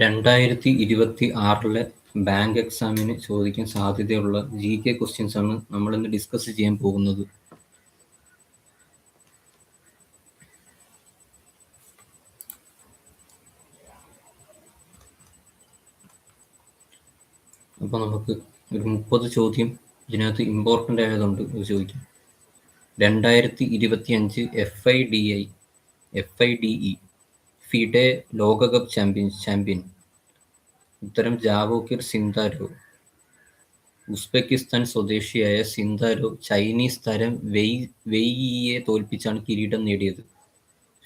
രണ്ടായിരത്തി ഇരുപത്തി ആറിലെ ബാങ്ക് എക്സാമിന് ചോദിക്കാൻ സാധ്യതയുള്ള ജി കെ ക്വസ്റ്റ്യൻസ് ആണ് നമ്മൾ ഇന്ന് ഡിസ്കസ് ചെയ്യാൻ പോകുന്നത്. അപ്പോൾ നമുക്ക് ഒരു മുപ്പത് ചോദ്യം ഇതിനകത്ത് ഇമ്പോർട്ടന്റ് ആയതുകൊണ്ട് ചോദിക്കാം. രണ്ടായിരത്തി ഇരുപത്തി അഞ്ച് F I D I F I D E FIDE ലോകകപ്പ് ചാമ്പ്യൻ ചാമ്പ്യൻ. ഉത്തരം ജാവോക്കിർ സിന്താരോ. ഉസ്ബെക്കിസ്ഥാൻ സ്വദേശിയായ സിന്താരോ ചൈനീസ് തരം വെയ് വെയ്യെ തോൽപ്പിച്ചാണ് കിരീടം നേടിയത്.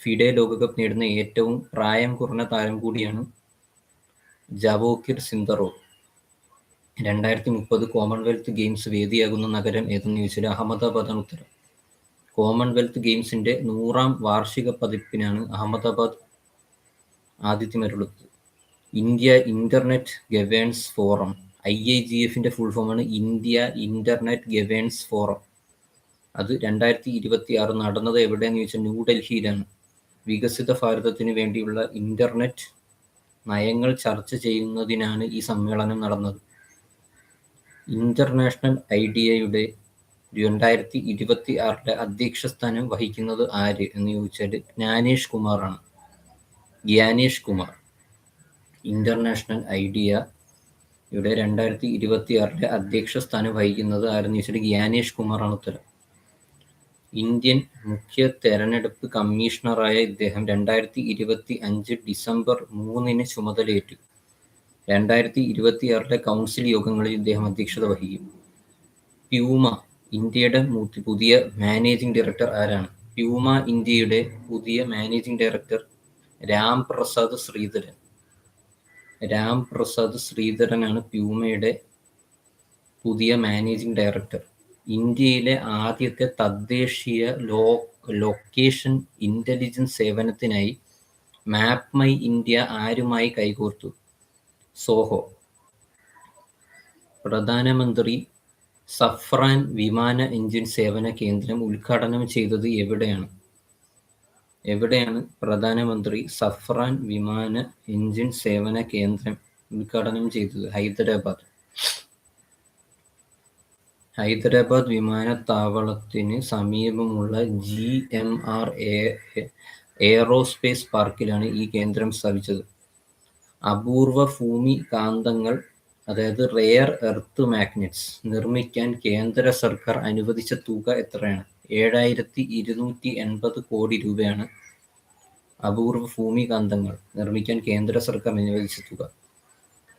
ഫിഡെ ലോകകപ്പ് നേടുന്ന ഏറ്റവും പ്രായം കുറഞ്ഞ താരം കൂടിയാണ് ജാവോക്കിർ സിന്ദറോ രണ്ടായിരത്തി മുപ്പത് കോമൺവെൽത്ത് ഗെയിംസ് വേദിയാകുന്ന നഗരം ഏതെന്ന് ചോദിച്ചാൽ അഹമ്മദാബാദാണ് ഉത്തരം. കോമൺവെൽത്ത് ഗെയിംസിന്റെ നൂറാം വാർഷിക പതിപ്പിനാണ് Ahmedabad ആതിഥ്യമരുള്ളത് India internet governance forum. I I G എഫിന്റെ ഫുൾ ഫോമാണ് ഇന്ത്യ ഇന്റർനെറ്റ് ഗവേൺസ് ഫോറം. അത് രണ്ടായിരത്തി ഇരുപത്തി ആറ് നടന്നത് എവിടെയെന്ന് ചോദിച്ചാൽ ന്യൂഡൽഹിയിലാണ്. വികസിത ഭാരതത്തിന് വേണ്ടിയുള്ള ഇന്റർനെറ്റ് നയങ്ങൾ ചർച്ച ചെയ്യുന്നതിനാണ് ഈ സമ്മേളനം നടന്നത്. ഇന്റർനാഷണൽ ഐഡിയയുടെ രണ്ടായിരത്തി ഇരുപത്തി ആറിലെ അധ്യക്ഷ സ്ഥാനം വഹിക്കുന്നത് ആര് എന്ന് ചോദിച്ചാൽ ജ്ഞാനേഷ് കുമാറാണ്. ഗ്യാനേഷ് കുമാർ. ഇന്റർനാഷണൽ ഐഡിയ ഇവിടെ രണ്ടായിരത്തി ഇരുപത്തി ആറിലെ അധ്യക്ഷ സ്ഥാനം വഹിക്കുന്നത് ആരെന്ന് ചോദിച്ചാൽ ഗ്യാനേഷ് കുമാറാണ് ഉത്തരം. ഇന്ത്യൻ മുഖ്യ തെരഞ്ഞെടുപ്പ് കമ്മീഷണറായ ഇദ്ദേഹം രണ്ടായിരത്തി ഇരുപത്തി അഞ്ച് ഡിസംബർ മൂന്നിന് ചുമതലയേറ്റു. രണ്ടായിരത്തി ഇരുപത്തി ആറിലെ കൗൺസിൽ യോഗങ്ങളിൽ ഇദ്ദേഹം അധ്യക്ഷത വഹിക്കും. പ്യൂമ ഇന്ത്യയുടെ പുതിയ മാനേജിംഗ് ഡയറക്ടർ ആരാണ്? പ്യൂമ ഇന്ത്യയുടെ പുതിയ മാനേജിംഗ് ഡയറക്ടർ രാം പ്രസാദ് ശ്രീധരൻ. രാം പ്രസാദ് ശ്രീധരനാണ് പ്യൂമയുടെ പുതിയ മാനേജിംഗ് ഡയറക്ടർ. ഇന്ത്യയിലെ ആദ്യത്തെ തദ്ദേശീയ ലോ ലൊക്കേഷൻ ഇന്റലിജൻസ് സേവനത്തിനായി മാപ്പ് മൈ ഇന്ത്യ ആരുമായി കൈകോർത്തു? സോഹോ. പ്രധാനമന്ത്രി സഫ്രാൻ വിമാന എഞ്ചിൻ സേവന കേന്ദ്രം ഉദ്ഘാടനം ചെയ്തത് എവിടെയാണ്? എവിടെയാണ് പ്രധാനമന്ത്രി സഫ്രാൻ വിമാന എഞ്ചിൻ സേവന കേന്ദ്രം ഉദ്ഘാടനം ചെയ്തത്? ഹൈദരാബാദ്. ഹൈദരാബാദ് വിമാനത്താവളത്തിന് സമീപമുള്ള ജി എം ആർ എയറോസ്പേസ് പാർക്കിലാണ് ഈ കേന്ദ്രം സ്ഥാപിച്ചത്. അപൂർവ ഭൂമി കാന്തങ്ങൾ അതായത് റെയർ എർത്ത് മാഗ്നറ്റ്സ് നിർമ്മിക്കാൻ കേന്ദ്ര സർക്കാർ അനുവദിച്ച തുക എത്രയാണ്? ഏഴായിരത്തി ഇരുന്നൂറ്റി എൺപത് കോടി രൂപയാണ് അപൂർവ ഭൂമി കാന്തങ്ങൾ നിർമ്മിക്കാൻ കേന്ദ്ര സർക്കാർ അനുവദിച്ച തുക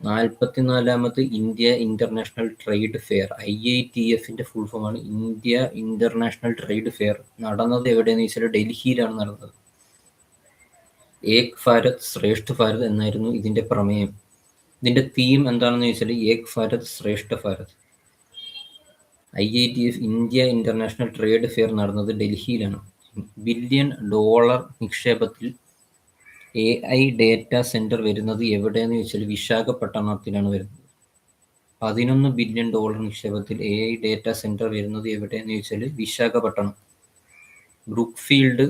നാൽപ്പത്തിനാലാമത് India international trade fair I I T എഫിന്റെ ഫുൾ ഫോമാണ് ഇന്ത്യ ഇന്റർനാഷണൽ ട്രേഡ് ഫെയർ. നടന്നത് എവിടെയെന്ന് വെച്ചാൽ ഡൽഹിയിലാണ് നടന്നത്. ഏക് ഭാരത് ശ്രേഷ്ഠ ഭാരത് എന്നായിരുന്നു ഇതിന്റെ പ്രമേയം. ഇതിന്റെ തീം എന്താണെന്ന് ചോദിച്ചാൽ Ek Bharat Shreshtha Bharat. I I T F India international trade fair നടന്നത് ഡൽഹിയിലാണ്. ബില്യൺ ഡോളർ നിക്ഷേപത്തിൽ എ ഐ ഡേറ്റ സെന്റർ വരുന്നത് എവിടെയെന്ന് ചോദിച്ചാൽ വിശാഖപട്ടണത്തിലാണ് വരുന്നത്. പതിനൊന്ന് ബില്യൺ ഡോളർ നിക്ഷേപത്തിൽ എ ഐ ഡേറ്റ സെന്റർ വരുന്നത് എവിടെയെന്ന് ചോദിച്ചാൽ Visakhapatnam. Brookfield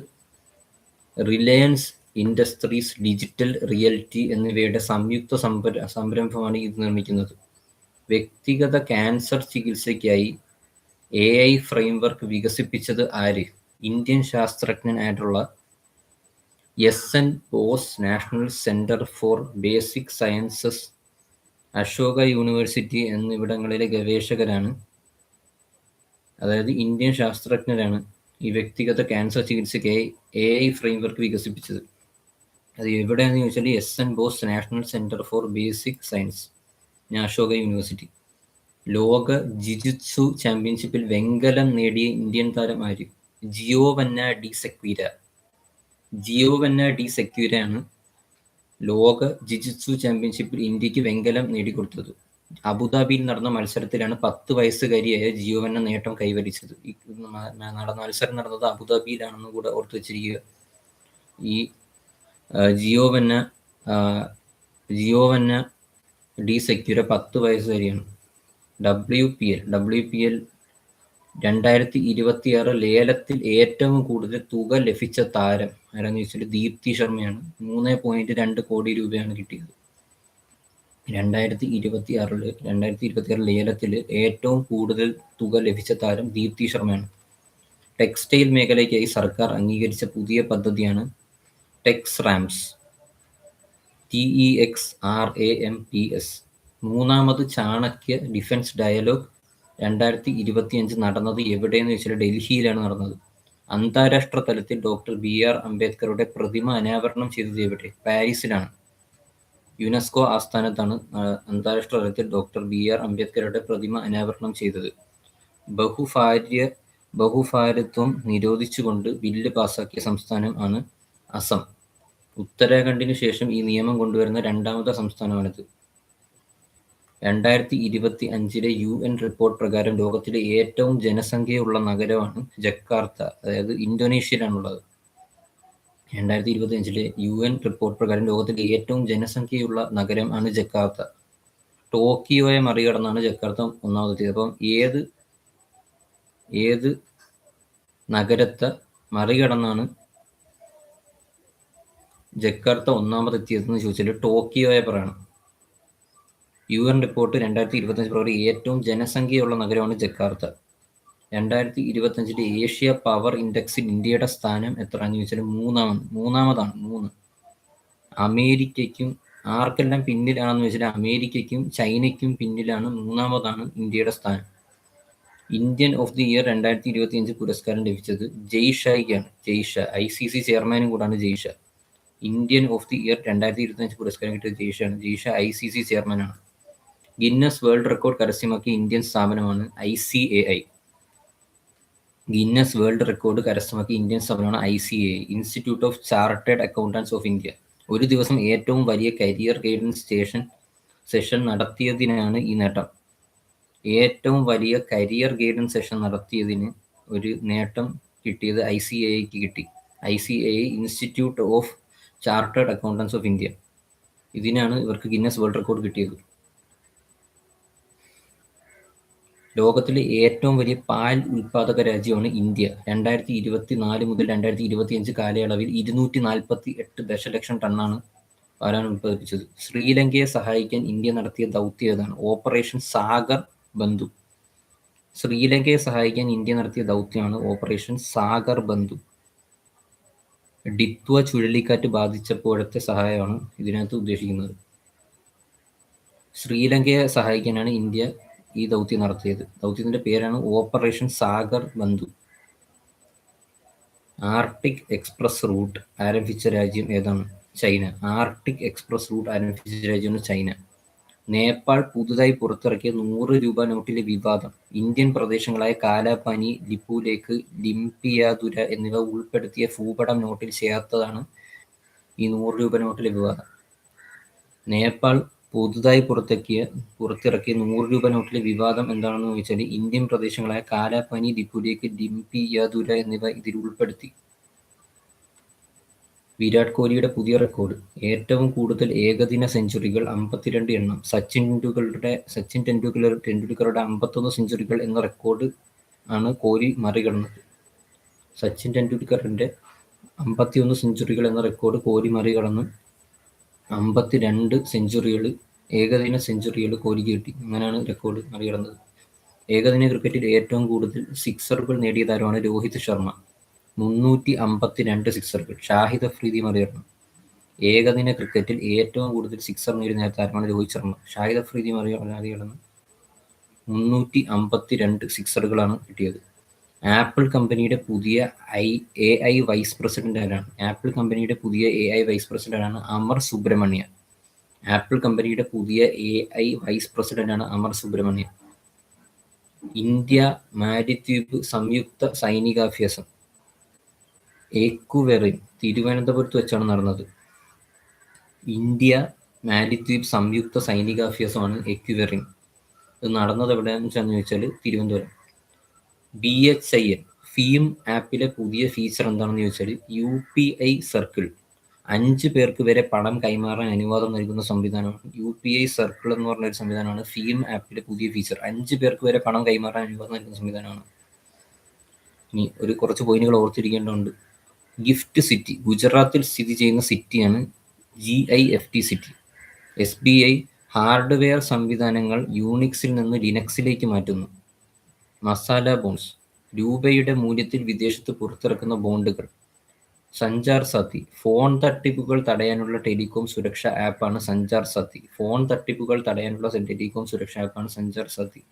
Reliance industries digital realty എന്നിവയുടെ സംയുക്ത സംരംഭമാണ് ഇത് നിർമ്മിക്കുന്നത്. വ്യക്തിഗത ക്യാൻസർ ചികിത്സയ്ക്കായി എ ഐ ഫ്രെയിംവർക്ക് വികസിപ്പിച്ചത് ആര്? Indian ശാസ്ത്രജ്ഞനായിട്ടുള്ള S N Bose national centre for basic sciences Ashoka university എന്നിവിടങ്ങളിലെ ഗവേഷകരാണ്. അതായത് ഇന്ത്യൻ ശാസ്ത്രജ്ഞരാണ് ഈ വ്യക്തിഗത ക്യാൻസർ ചികിത്സയ്ക്ക് എ ഐ ഫ്രെയിംവർക്ക് വികസിപ്പിച്ചത്. അത് എവിടെയാണെന്ന് ചോദിച്ചാൽ S N Bose national centre for basic science Ashoka university ലോക ജിജുത്സു ചാമ്പ്യൻഷിപ്പിൽ വെങ്കലം നേടിയ ഇന്ത്യൻ താരം ആര്? Giovanna de Sequeira. Giovanna de സെക്യൂരാണ് ലോക ജിജുത്സു ചാമ്പ്യൻഷിപ്പിൽ ഇന്ത്യയ്ക്ക് വെങ്കലം നേടിക്കൊടുത്തത്. അബുദാബിയിൽ നടന്ന മത്സരത്തിലാണ് പത്ത് വയസ്സുകാരിയായ ജിയോവന്ന നേട്ടം കൈവരിച്ചത്. നടന്ന മത്സരം നടന്നത് അബുദാബിയിലാണെന്ന് കൂടെ ഓർത്തു വെച്ചിരിക്കുക. ഈ ജിയോവന്ന ജിയോവന്ന ഡി സെക്യൂര പത്ത് വയസ്സുകാരിയാണ്. W P L W P L രണ്ടായിരത്തി ഇരുപത്തിയാറ് ലേലത്തിൽ ഏറ്റവും കൂടുതൽ തുക ലഭിച്ച താരം. ആരാന്ന് ചോദിച്ചാൽ ദീപ്തി ശർമ്മയാണ്. മൂന്ന് പോയിന്റ് രണ്ട് കോടി രൂപയാണ് കിട്ടിയത്. രണ്ടായിരത്തി ഇരുപത്തി ആറിൽ രണ്ടായിരത്തി ഇരുപത്തി ആറ് ലേലത്തിൽ ഏറ്റവും കൂടുതൽ തുക ലഭിച്ച താരം ദീപ്തി ശർമ്മയാണ്. ടെക്സ്റ്റൈൽ മേഖലയ്ക്കായി സർക്കാർ അംഗീകരിച്ച പുതിയ പദ്ധതിയാണ് Tex Ramps. T E X R A M P S മൂന്നാമത് ചാണക്യ ഡിഫൻസ് ഡയലോഗ് രണ്ടായിരത്തി ഇരുപത്തിയഞ്ച് നടന്നത് എവിടെയെന്ന് വെച്ചാൽ ഡൽഹിയിലാണ് നടന്നത്. അന്താരാഷ്ട്ര തലത്തിൽ ഡോക്ടർ ബി ആർ അംബേദ്കറുടെ പ്രതിമ അനാവരണം ചെയ്തത് എവിടെ? പാരീസിലാണ്. യുനെസ്കോ ആസ്ഥാനത്താണ് അന്താരാഷ്ട്ര തലത്തിൽ ഡോക്ടർ ബി ആർ അംബേദ്കറുടെ പ്രതിമ അനാവരണം ചെയ്തത്. ബഹുഭാര്യ ബഹുഭാരത്വം നിരോധിച്ചുകൊണ്ട് ബില്ല് പാസാക്കിയ സംസ്ഥാനം ആണ് അസം. ഉത്തരാഖണ്ഡിന് ശേഷം ഈ നിയമം കൊണ്ടുവരുന്ന രണ്ടാമത്തെ സംസ്ഥാനമാണിത്. രണ്ടായിരത്തി ഇരുപത്തി അഞ്ചിലെ യു എൻ റിപ്പോർട്ട് പ്രകാരം ലോകത്തിലെ ഏറ്റവും ജനസംഖ്യയുള്ള നഗരമാണ് ജക്കാർത്ത അതായത് ഇന്തോനേഷ്യയിലാണുള്ളത്. രണ്ടായിരത്തി ഇരുപത്തി അഞ്ചിലെ യു എൻ റിപ്പോർട്ട് പ്രകാരം ലോകത്തിലെ ഏറ്റവും ജനസംഖ്യയുള്ള നഗരം ആണ് ജക്കാർത്ത. ടോക്കിയോയെ മറികടന്നാണ് ജക്കാർത്ത ഒന്നാമതെത്തിയത്. അപ്പം ഏത് ഏത് നഗരത്തെ മറികടന്നാണ് ജക്കാർത്ത ഒന്നാമതെത്തിയതെന്ന് ചോദിച്ചാൽ ടോക്കിയോയെ പറയണം. യു എൻ റിപ്പോർട്ട് രണ്ടായിരത്തി ഇരുപത്തഞ്ച് പ്രകാരം ഏറ്റവും ജനസംഖ്യയുള്ള നഗരമാണ് ജക്കാർത്ത. രണ്ടായിരത്തി ഇരുപത്തഞ്ചിന്റെ ഏഷ്യ പവർ ഇൻഡെക്സിൽ ഇന്ത്യയുടെ സ്ഥാനം എത്രയാണെന്ന് ചോദിച്ചാൽ മൂന്നാമത് മൂന്നാമതാണ് മൂന്ന്. അമേരിക്കയ്ക്കും ആർക്കെല്ലാം പിന്നിലാണെന്ന് വെച്ചാൽ അമേരിക്കയ്ക്കും ചൈനയ്ക്കും പിന്നിലാണ് മൂന്നാമതാണ് ഇന്ത്യയുടെ സ്ഥാനം. ഇന്ത്യൻ ഓഫ് ദി ഇയർ രണ്ടായിരത്തി ഇരുപത്തി അഞ്ച് പുരസ്കാരം ലഭിച്ചത് ജയ്ഷയ്ക്കാണ് ജയ്ഷ ഐ സി സി ചെയർമാനും കൂടാണ് Jay Shah Indian of the year രണ്ടായിരത്തി ഇരുപത്തി അഞ്ച് പുരസ്കാരം കിട്ടിയത് ജയ്ഷാണ് ജയ്ഷ ഐ സി സി ചെയർമാനാണ്. ഗിന്നസ് വേൾഡ് റെക്കോർഡ് കരസ്ഥമാക്കിയ ഇന്ത്യൻ സ്ഥാപനമാണ് I C A I. Guinness world record കരസ്ഥമാക്കിയ ഇന്ത്യൻ സ്ഥാപനമാണ് I C A institute of chartered accountants of India ഒരു ദിവസം ഏറ്റവും വലിയ കരിയർ ഗൈഡൻസ് സ്റ്റേഷൻ സെഷൻ നടത്തിയതിനാണ് ഈ നേട്ടം. ഏറ്റവും വലിയ കരിയർ ഗൈഡൻസ് സെഷൻ നടത്തിയതിന് ഒരു നേട്ടം കിട്ടിയത് ഐ സി എ ഐക്ക് കിട്ടി. I C A institute of chartered accountants of India ഇതിനാണ് ഇവർക്ക് ഗിന്നസ് വേൾഡ് റെക്കോർഡ് കിട്ടിയത്. ലോകത്തിലെ ഏറ്റവും വലിയ പാൽ ഉൽപാദക രാജ്യമാണ് ഇന്ത്യ. രണ്ടായിരത്തി ഇരുപത്തി നാല് മുതൽ രണ്ടായിരത്തി ഇരുപത്തി അഞ്ച് കാലയളവിൽ ഇരുന്നൂറ്റി നാൽപ്പത്തി എട്ട് ദശലക്ഷം ടണ്ണാണ് പാലാണ് ഉൽപ്പാദിപ്പിച്ചത്. ശ്രീലങ്കയെ സഹായിക്കാൻ ഇന്ത്യ നടത്തിയ ദൗത്യം ഏതാണ്? ഓപ്പറേഷൻ സാഗർ ബന്ധു. ശ്രീലങ്കയെ സഹായിക്കാൻ ഇന്ത്യ നടത്തിയ ദൗത്യമാണ് ഓപ്പറേഷൻ സാഗർ ബന്ധു. ഡിത്വ ചുഴലിക്കാറ്റ് ബാധിച്ചപ്പോഴത്തെ സഹായമാണ് ഇതിനകത്ത് ഉദ്ദേശിക്കുന്നത്. ശ്രീലങ്കയെ സഹായിക്കാനാണ് ഇന്ത്യ ഈ ദൗത്യം നടത്തിയത്. ദൗത്യത്തിന്റെ പേരാണ് ഓപ്പറേഷൻ സാഗർ ബന്ധു. ആർട്ടിക് എക്സ്പ്രസ് റൂട്ട് ആരംഭിച്ച രാജ്യം ഏതാണ്? ചൈന. ആർട്ടിക് എക്സ്പ്രസ് റൂട്ട് ആരംഭിച്ച രാജ്യമാണ് ചൈന. നേപ്പാൾ പുതുതായി പുറത്തിറക്കിയ നൂറ് രൂപ നോട്ടിലെ വിവാദം. ഇന്ത്യൻ പ്രദേശങ്ങളായ കാലാപാനി ലിപ്പുലേക്ക് ലിംപിയാതുര എന്നിവ ഉൾപ്പെടുത്തിയ ഭൂപടം നോട്ടിൽ ചേർത്തതാണ് ഈ നൂറ് രൂപ നോട്ടിലെ വിവാദം. നേപ്പാൾ പുതുതായി പുറത്തിറക്കിയ പുറത്തിറക്കിയ നൂറ് രൂപ നോട്ടിലെ വിവാദം എന്താണെന്ന് ചോദിച്ചാൽ ഇന്ത്യൻ പ്രദേശങ്ങളായ കാലാപാനി ഡിംപി യാദുര എന്നിവ ഇതിൽ ഉൾപ്പെടുത്തി. വിരാട് കോഹ്ലിയുടെ പുതിയ റെക്കോർഡ്. ഏറ്റവും കൂടുതൽ ഏകദിന സെഞ്ചുറികൾ അമ്പത്തിരണ്ട് എണ്ണം. സച്ചിൻ ടെണ്ടുൽക്കറുടെ സച്ചിൻ ടെണ്ടുൽക്കർ ടെണ്ടുൽക്കറുടെ അമ്പത്തൊന്ന് സെഞ്ചുറികൾ എന്ന റെക്കോർഡ് ആണ് കോഹ്ലി മറികടന്നത്. സച്ചിൻ ടെൻഡുൽക്കറിന്റെ അമ്പത്തിയൊന്ന് സെഞ്ചുറികൾ എന്ന റെക്കോർഡ് കോഹ്ലി മറികടന്ന്. അമ്പത്തിരണ്ട് സെഞ്ചുറികൾ ഏകദിന സെഞ്ചുറികൾ കോഹ്ലിക്ക് കിട്ടി. അങ്ങനെയാണ് റെക്കോർഡ് മറികടന്നത്. ഏകദിന ക്രിക്കറ്റിൽ ഏറ്റവും കൂടുതൽ സിക്സറുകൾ നേടിയ താരമാണ് രോഹിത് ശർമ്മ. മുന്നൂറ്റി അമ്പത്തി രണ്ട് സിക്സറുകൾ ഷാഹിദ് അഫ്രീദി മറികടന്നു. ഏകദിന ക്രിക്കറ്റിൽ ഏറ്റവും കൂടുതൽ സിക്സർ നേടിയ താരമാണ് രോഹിത് ശർമ്മ. ഷാഹിദ് അഫ്രീദി മറികടന്ന് മുന്നൂറ്റി അമ്പത്തി രണ്ട് സിക്സറുകളാണ് കിട്ടിയത്. ആപ്പിൾ കമ്പനിയുടെ പുതിയ I A I vice president ആരാണ്? ആപ്പിൾ കമ്പനിയുടെ പുതിയ എ ഐ വൈസ് പ്രസിഡന്റ് ആണ് അമർ സുബ്രഹ്മണ്യ ആപ്പിൾ കമ്പനിയുടെ പുതിയ എ ഐ വൈസ് പ്രസിഡന്റ് ആണ് അമർ സുബ്രഹ്മണ്യ ഇന്ത്യ മാരിദ്വീപ് സംയുക്ത സൈനികാഭ്യാസം. ഏക്കുവെറിൻ തിരുവനന്തപുരത്ത് വെച്ചാണ് നടന്നത്. ഇന്ത്യ മാലിദ്വീപ് സംയുക്ത സൈനികാഭ്യാസമാണ് എക്യുവെറിൻ ഇത് നടന്നത് എവിടെയാണെന്ന് വെച്ചാൽ Thiruvananthapuram. B H I N ഫീം ആപ്പിലെ പുതിയ ഫീച്ചർ എന്താണെന്ന് ചോദിച്ചാൽ യു പി ഐ സർക്കിൾ അഞ്ച് പേർക്ക് വരെ പണം കൈമാറാൻ അനുവാദം നൽകുന്ന സംവിധാനമാണ് യു പി ഐ സർക്കിൾ എന്ന് പറഞ്ഞ ഒരു സംവിധാനമാണ്. ഫീം ആപ്പിലെ പുതിയ ഫീച്ചർ അഞ്ച് പേർക്ക് വരെ പണം കൈമാറാൻ അനുവാദം നൽകുന്ന സംവിധാനമാണ്. ഇനി ഒരു കുറച്ച് പോയിന്റുകൾ ഓർത്തിരിക്കേണ്ടതുണ്ട്. Gift city. ഗുജറാത്തിൽ സ്ഥിതി ചെയ്യുന്ന സിറ്റിയാണ് G I F T city S B I hardware സംവിധാനങ്ങൾ യൂണിക്സിൽ നിന്ന് ലിനക്സിലേക്ക് മാറ്റുന്നു. മസാല ബോൺസ് രൂപയുടെ മൂല്യത്തിൽ വിദേശത്ത് പുറത്തിറക്കുന്ന ബോണ്ടുകൾ സഞ്ചാർ സാത്തി ഫോൺ തട്ടിപ്പുകൾ തടയാനുള്ള ടെലികോം സുരക്ഷാ ആപ്പാണ് സഞ്ചാർ സാത്തി ഫോൺ തട്ടിപ്പുകൾ തടയാനുള്ള ടെലികോം സുരക്ഷാ ആപ്പാണ് സഞ്ചാർ സാത്തി